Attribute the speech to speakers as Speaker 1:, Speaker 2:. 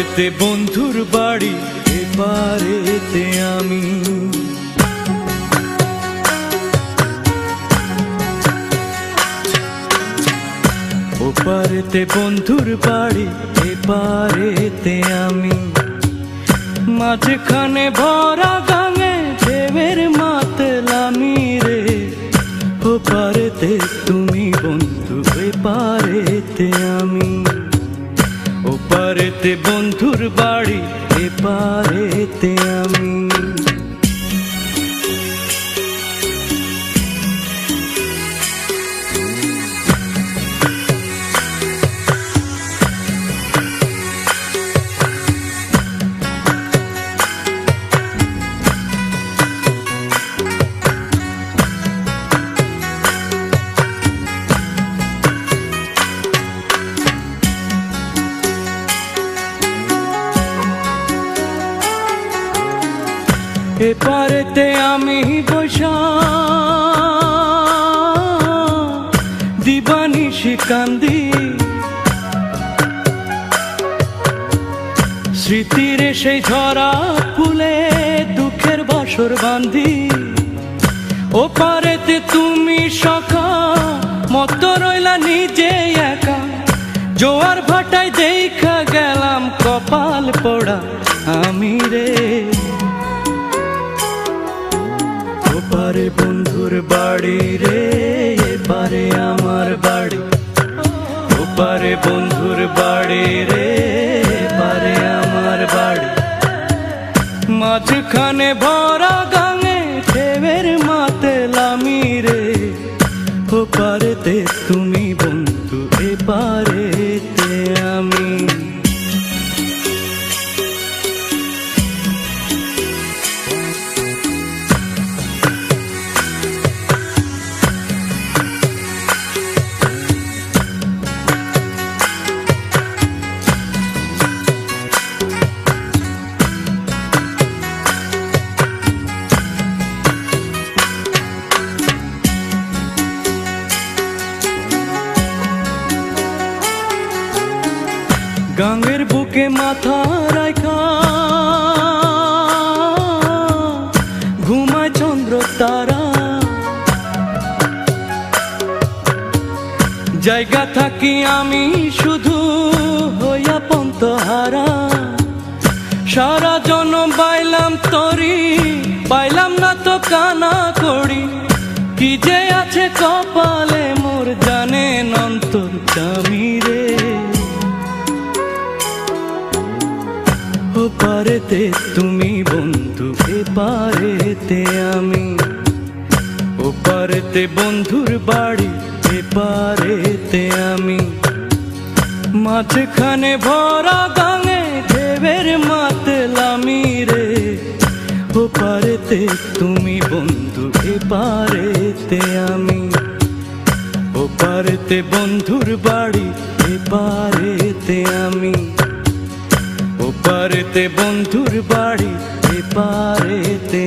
Speaker 1: ওপারেতে বন্ধুর বাড়ি, এপারেতে আমি। ওপারেতে বন্ধুর বাড়ি, এপারেতে আমি। মাঝখানে ভরা গাঙে দেবের মাতলামি রে। ওপারেতে তুমি বন্ধু, এপারেতে আমি। ওপারেতে বন্ধুর বাড়ি এপারেতে এপারেতে আমি বসা। দিবানিশি কান্দি স্মৃতির সেই ঝরা ফুলে দুঃখের বাসর বান্ধি ওপারেতে তুমি সখা মত রইলা নিজে একা। জোয়ার ভাটাই দেখা বন্ধুর বাড়ি রে এপারে আমার বাড়ি। ওপারে বন্ধুর বাড়ি রে এপারে আমার বাড়ি। মাঝখানে ভরা গাঙের বুকে মাথা রাখা ঘুমায় চন্দ্র তারা। জায়গা থাকি আমি শুধু হইয়া পন্তহারা। সারা জন বাইলাম তরি বাইলাম না তো কানা করি। কি যে আছে কপালে পারেতে তুমি বন্ধু এ পারেতে আমি। ও পারেতে বন্ধুর বাড়ি এ পারেতে আমি। মাঝখানে ভরা গাঙে দেবের মাতলামি রে। ও পারেতে তুমি বন্ধু এ পারেতে আমি। ও পারেতে বন্ধুর বাড়ি এ আমি ওপারেতে বন্ধুর বাড়ি এপারেতে